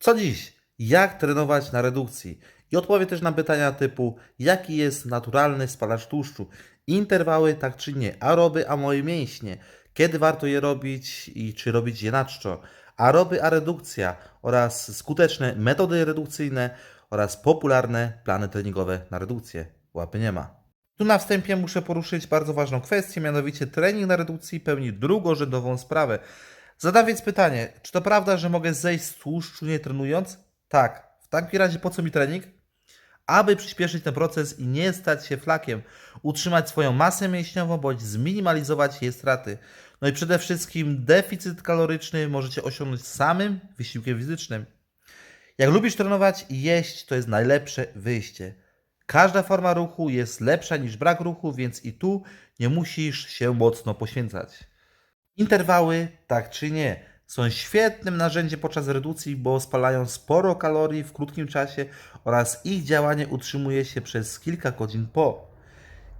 Co dziś? Jak trenować na redukcji? I odpowie też na pytania typu jaki jest naturalny spalacz tłuszczu, interwały tak czy nie, aroby a moje mięśnie, kiedy warto je robić i czy robić je na czczo, aroby a redukcja oraz skuteczne metody redukcyjne oraz popularne plany treningowe na redukcję. Łapy nie ma. Tu na wstępie muszę poruszyć bardzo ważną kwestię, mianowicie trening na redukcji pełni drugorzędową sprawę. Zadam więc pytanie, czy to prawda, że mogę zejść z tłuszczu nie trenując? Tak. W takim razie po co mi trening? Aby przyspieszyć ten proces i nie stać się flakiem, utrzymać swoją masę mięśniową bądź zminimalizować jej straty. No i przede wszystkim deficyt kaloryczny możecie osiągnąć samym wysiłkiem fizycznym. Jak lubisz trenować i jeść, to jest najlepsze wyjście. Każda forma ruchu jest lepsza niż brak ruchu, więc i tu nie musisz się mocno poświęcać. Interwały, tak czy nie, są świetnym narzędziem podczas redukcji, bo spalają sporo kalorii w krótkim czasie oraz ich działanie utrzymuje się przez kilka godzin po.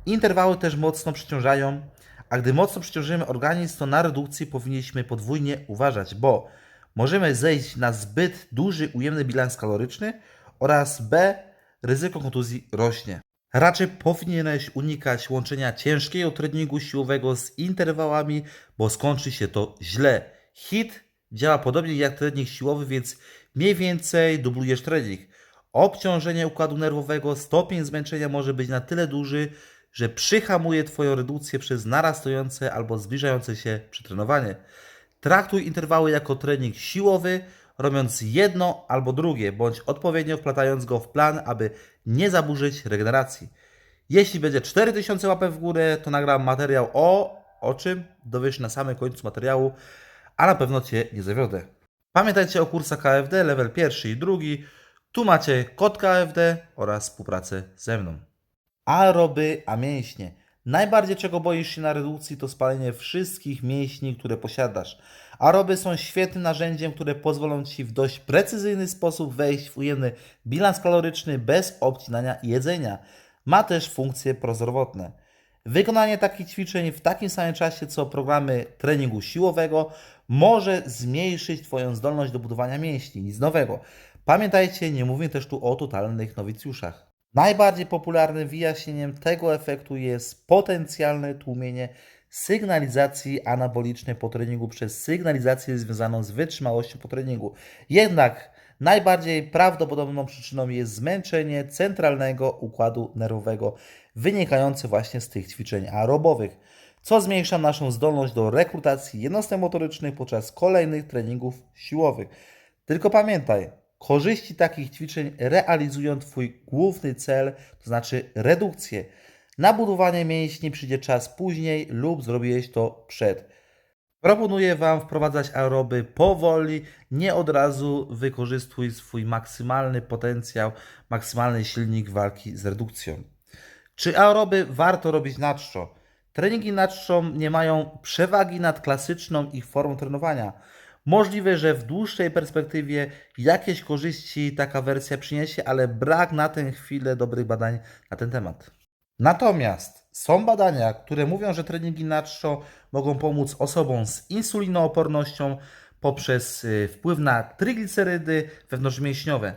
Interwały też mocno przeciążają, a gdy mocno przeciążymy organizm, to na redukcji powinniśmy podwójnie uważać, bo możemy zejść na zbyt duży ujemny bilans kaloryczny oraz B. ryzyko kontuzji rośnie. Raczej powinieneś unikać łączenia ciężkiego treningu siłowego z interwałami, bo skończy się to źle. HIT działa podobnie jak trening siłowy, więc mniej więcej dublujesz trening. Obciążenie układu nerwowego, stopień zmęczenia może być na tyle duży, że przyhamuje Twoją redukcję przez narastające albo zbliżające się przetrenowanie. Traktuj interwały jako trening siłowy, robiąc jedno albo drugie, bądź odpowiednio wplatając go w plan, aby nie zaburzyć regeneracji. Jeśli będzie 4000 łapek w górę, to nagram materiał o o czym dowiesz na samym końcu materiału, a na pewno Cię nie zawiodę. Pamiętajcie o kursach KFD, level pierwszy i drugi. Tu macie kod KFD oraz współpracę ze mną. Aeroby, a mięśnie. Najbardziej czego boisz się na redukcji to spalenie wszystkich mięśni, które posiadasz. Aeroby są świetnym narzędziem, które pozwolą Ci w dość precyzyjny sposób wejść w ujemny bilans kaloryczny bez obcinania jedzenia. Ma też funkcje prozdrowotne. Wykonanie takich ćwiczeń w takim samym czasie co programy treningu siłowego może zmniejszyć Twoją zdolność do budowania mięśni. Nic nowego. Pamiętajcie, nie mówię też tu o totalnych nowicjuszach. Najbardziej popularnym wyjaśnieniem tego efektu jest potencjalne tłumienie sygnalizacji anabolicznej po treningu przez sygnalizację związaną z wytrzymałością po treningu. Jednak najbardziej prawdopodobną przyczyną jest zmęczenie centralnego układu nerwowego wynikające właśnie z tych ćwiczeń aerobowych, co zmniejsza naszą zdolność do rekrutacji jednostek motorycznych podczas kolejnych treningów siłowych. Tylko pamiętaj, korzyści takich ćwiczeń realizują Twój główny cel, to znaczy redukcję. Na budowanie mięśni przyjdzie czas później lub zrobiłeś to przed. Proponuję Wam wprowadzać aeroby powoli, nie od razu wykorzystuj swój maksymalny potencjał, maksymalny silnik walki z redukcją. Czy aeroby warto robić na czczo? Treningi na czczo nie mają przewagi nad klasyczną ich formą trenowania. Możliwe, że w dłuższej perspektywie jakieś korzyści taka wersja przyniesie, ale brak na tę chwilę dobrych badań na ten temat. Natomiast są badania, które mówią, że treningi na mogą pomóc osobom z insulinoopornością poprzez y, wpływ na triglicerydy wewnątrzmięśniowe.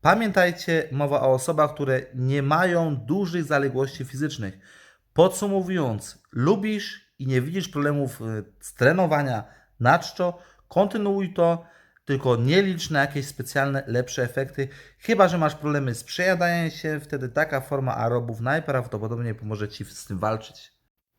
Pamiętajcie, mowa o osobach, które nie mają dużych zaległości fizycznych. Podsumowując, lubisz i nie widzisz problemów y, z trenowania na czczo, kontynuuj to, tylko nie licz na jakieś specjalne, lepsze efekty, chyba że masz problemy z przejadaniem się, wtedy taka forma aerobów najprawdopodobniej pomoże Ci z tym walczyć.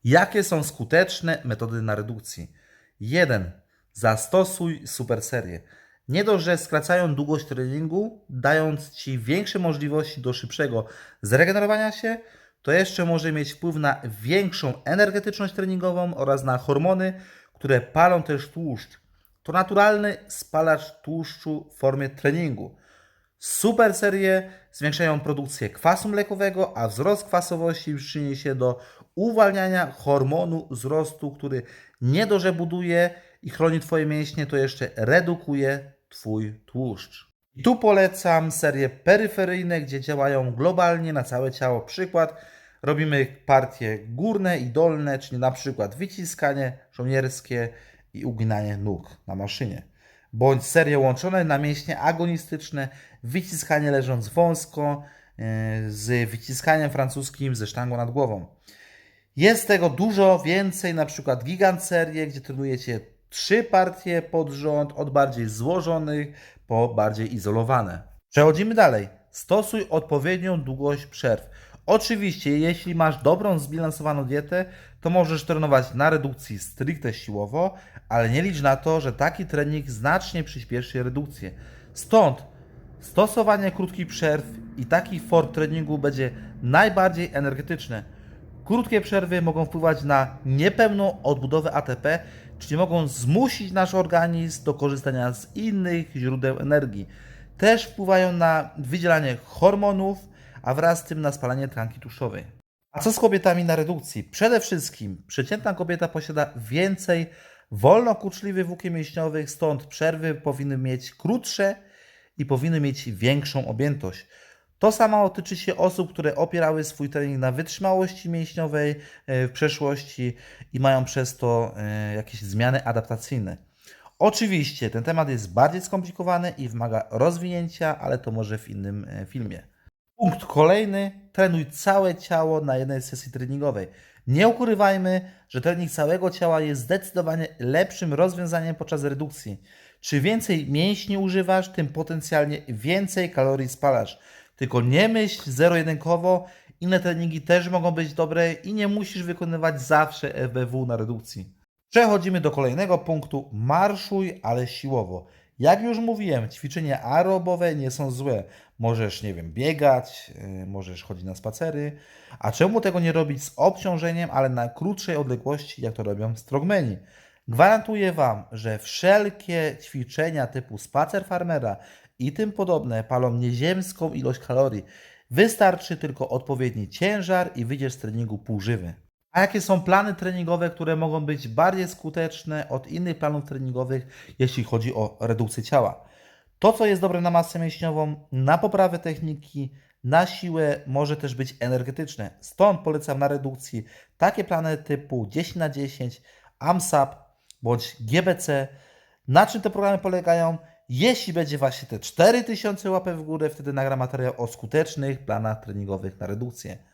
Jakie są skuteczne metody na redukcji? 1. Zastosuj super serię. Nie dość, że skracają długość treningu, dając Ci większe możliwości do szybszego zregenerowania się, to jeszcze może mieć wpływ na większą energetyczność treningową oraz na hormony, które palą też tłuszcz. To naturalny spalacz tłuszczu w formie treningu. Super serie zwiększają produkcję kwasu mlekowego, a wzrost kwasowości przyczyni się do uwalniania hormonu wzrostu, który nie dość, że buduje i chroni Twoje mięśnie, to jeszcze redukuje Twój tłuszcz. Tu polecam serie peryferyjne, gdzie działają globalnie na całe ciało. Przykład, robimy partie górne i dolne, czyli na przykład wyciskanie żołnierskie i uginanie nóg na maszynie. bądź serie łączone na mięśnie agonistyczne, wyciskanie leżąc wąsko e, z wyciskaniem francuskim ze sztangą nad głową. Jest tego dużo więcej, na przykład gigant serie, gdzie trenujecie trzy partie pod rząd, od bardziej złożonych po bardziej izolowane. Przechodzimy dalej. Stosuj odpowiednią długość przerw. Oczywiście, jeśli masz dobrą, zbilansowaną dietę, to możesz trenować na redukcji stricte siłowo, ale nie licz na to, że taki trening znacznie przyspieszy redukcję. Stąd stosowanie krótkich przerw i taki form treningu będzie najbardziej energetyczne. Krótkie przerwy mogą wpływać na niepełną odbudowę ATP, czyli mogą zmusić nasz organizm do korzystania z innych źródeł energii. Też wpływają na wydzielanie hormonów, a wraz z tym na spalanie tkanki tłuszczowej. A co z kobietami na redukcji? Przede wszystkim przeciętna kobieta posiada więcej wolnokurczliwych włókien mięśniowych, stąd przerwy powinny mieć krótsze i powinny mieć większą objętość. To samo tyczy się osób, które opierały swój trening na wytrzymałości mięśniowej e, w przeszłości i mają przez to e, jakieś zmiany adaptacyjne. Oczywiście ten temat jest bardziej skomplikowany i wymaga rozwinięcia, ale to może w innym e, filmie. Punkt kolejny. Trenuj całe ciało na jednej sesji treningowej. Nie ukrywajmy, że trening całego ciała jest zdecydowanie lepszym rozwiązaniem podczas redukcji. Czy więcej mięśni używasz, tym potencjalnie więcej kalorii spalasz. Tylko nie myśl zero-jedynkowo, inne treningi też mogą być dobre i nie musisz wykonywać zawsze FBW na redukcji. Przechodzimy do kolejnego punktu. Marszuj, ale siłowo. Jak już mówiłem, ćwiczenia aerobowe nie są złe. Możesz, nie wiem, biegać, yy, możesz chodzić na spacery. A czemu tego nie robić z obciążeniem, ale na krótszej odległości, jak to robią strongmeni? Gwarantuję Wam, że wszelkie ćwiczenia typu spacer farmera i tym podobne palą nieziemską ilość kalorii. Wystarczy tylko odpowiedni ciężar i wyjdziesz z treningu półżywy. A jakie są plany treningowe, które mogą być bardziej skuteczne od innych planów treningowych, jeśli chodzi o redukcję ciała? To, co jest dobre na masę mięśniową, na poprawę techniki, na siłę, może też być energetyczne. Stąd polecam na redukcji takie plany typu 10 na 10 AMSAP bądź GBC. Na czym te programy polegają? Jeśli będzie właśnie te 4000 łapek w górę, wtedy nagram materiał o skutecznych planach treningowych na redukcję.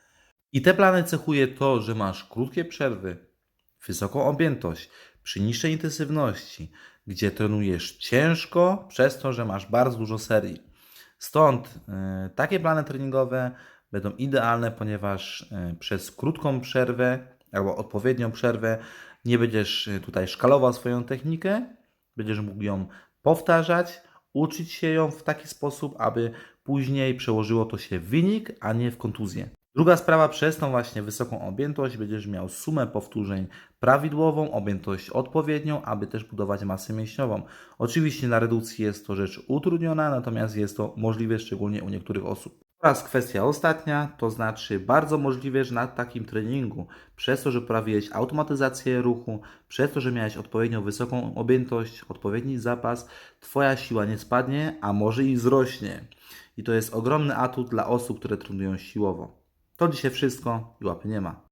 I te plany cechuje to, że masz krótkie przerwy, wysoką objętość, przy niższej intensywności, gdzie trenujesz ciężko, przez to, że masz bardzo dużo serii. Stąd y, takie plany treningowe będą idealne, ponieważ y, przez krótką przerwę albo odpowiednią przerwę nie będziesz y, tutaj szkalował swoją technikę, będziesz mógł ją powtarzać, uczyć się ją w taki sposób, aby później przełożyło to się w wynik, a nie w kontuzję. Druga sprawa, przez tą właśnie wysoką objętość będziesz miał sumę powtórzeń prawidłową, objętość odpowiednią, aby też budować masę mięśniową. Oczywiście na redukcji jest to rzecz utrudniona, natomiast jest to możliwe szczególnie u niektórych osób. Oraz kwestia ostatnia, to znaczy bardzo możliwe, że na takim treningu, przez to, że poprawiłeś automatyzację ruchu, przez to, że miałeś odpowiednio wysoką objętość, odpowiedni zapas, Twoja siła nie spadnie, a może i wzrośnie. I to jest ogromny atut dla osób, które trenują siłowo. To dzisiaj wszystko i łapy nie ma.